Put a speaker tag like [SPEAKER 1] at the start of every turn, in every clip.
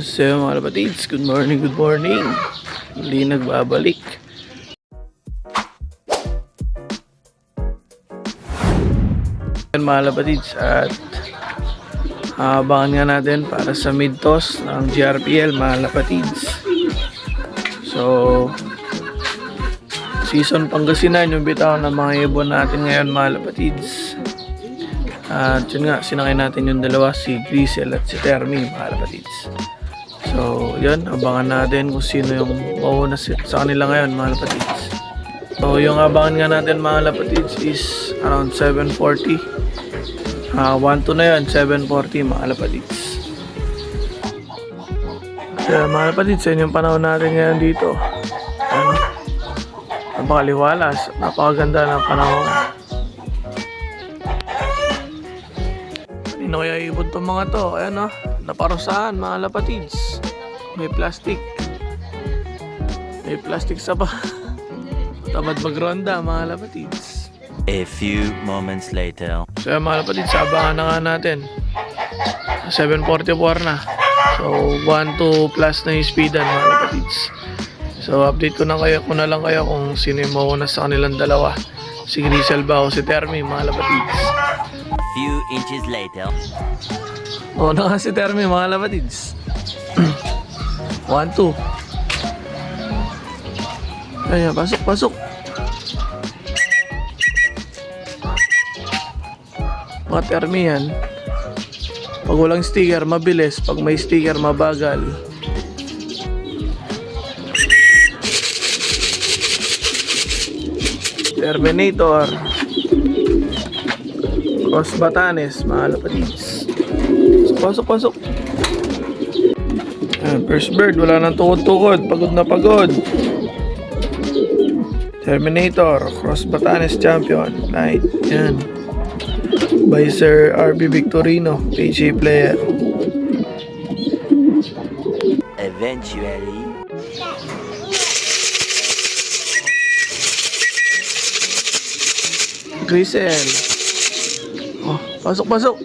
[SPEAKER 1] So mga kapatids, good morning, good morning. Muli nagbabalik. Yan mga kapatids at abangan nga natin para sa mid-toss ng GRPL mga kapatids. So, season Pangasinan yung bitaw ng mga ibon natin ngayon mga kapatids. At yun nga, sinakay natin yung dalawa, si Grisel at si Termi, mga kapatids. So, yun, abangan natin kung sino yung mauna sa kanila ngayon, mga kapatids. So, yung abangan nga natin, mga kapatids, is around 7.40. Ah, 1-2 na yun, 7.40, mga kapatids. Kaya, mga kapatids, yun yung panahon natin ngayon dito. Ano? Napakaliwalas, napakaganda ng panahon. Kanino kaya ibon mga to? Ayan o, naparusahan mga lapatids. May plastic. May plastic sa ba? Tamad magronda mga lapatids.
[SPEAKER 2] A few moments later.
[SPEAKER 1] So mga lapatids, abangan na nga natin. 7.44 na. So 1-2 plus na yung speedan mga lapatids. So update ko na kayo, ko na lang kayo kung sino yung mauna sa kanilang dalawa. Si Grisel ba o si Termi mga lapatids.
[SPEAKER 2] Few inches later.
[SPEAKER 1] Oo na nga si Termi, mga labatids. 1, 2. Ayan, pasok, pasok. Mga Termi yan. Pag walang sticker, mabilis. Pag may sticker, mabagal. Terminator. Cross Batanes, mga lapatids. Pasok, pasok. Ayan, first bird, wala nang tukod-tukod. Pagod na pagod. Terminator, Cross Batanes Champion. Night. Yan. By Sir RB Victorino, PG player.
[SPEAKER 2] Eventually.
[SPEAKER 1] Grisel. Oh, pasok, pasok.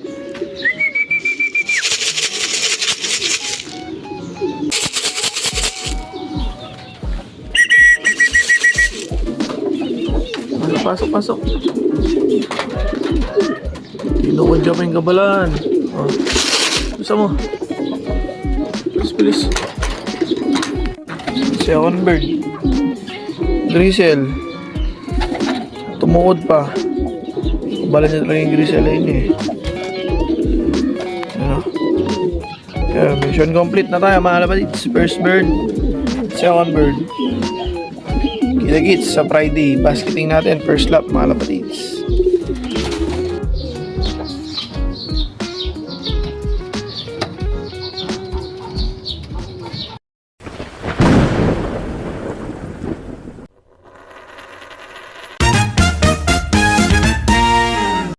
[SPEAKER 1] Pasok, pasok, pasok. Tinukod ka pa yung kabalaan. Oh. Gusto mo? Bilis, bilis. Second bird. Grisel. Tumukod pa. Bala niya talaga yung Grisel yun eh. Ano? Kaya mission complete na tayo mga labadits. First bird. Second bird. Kita-kits sa Friday. Basketing natin. First lap mga labadits.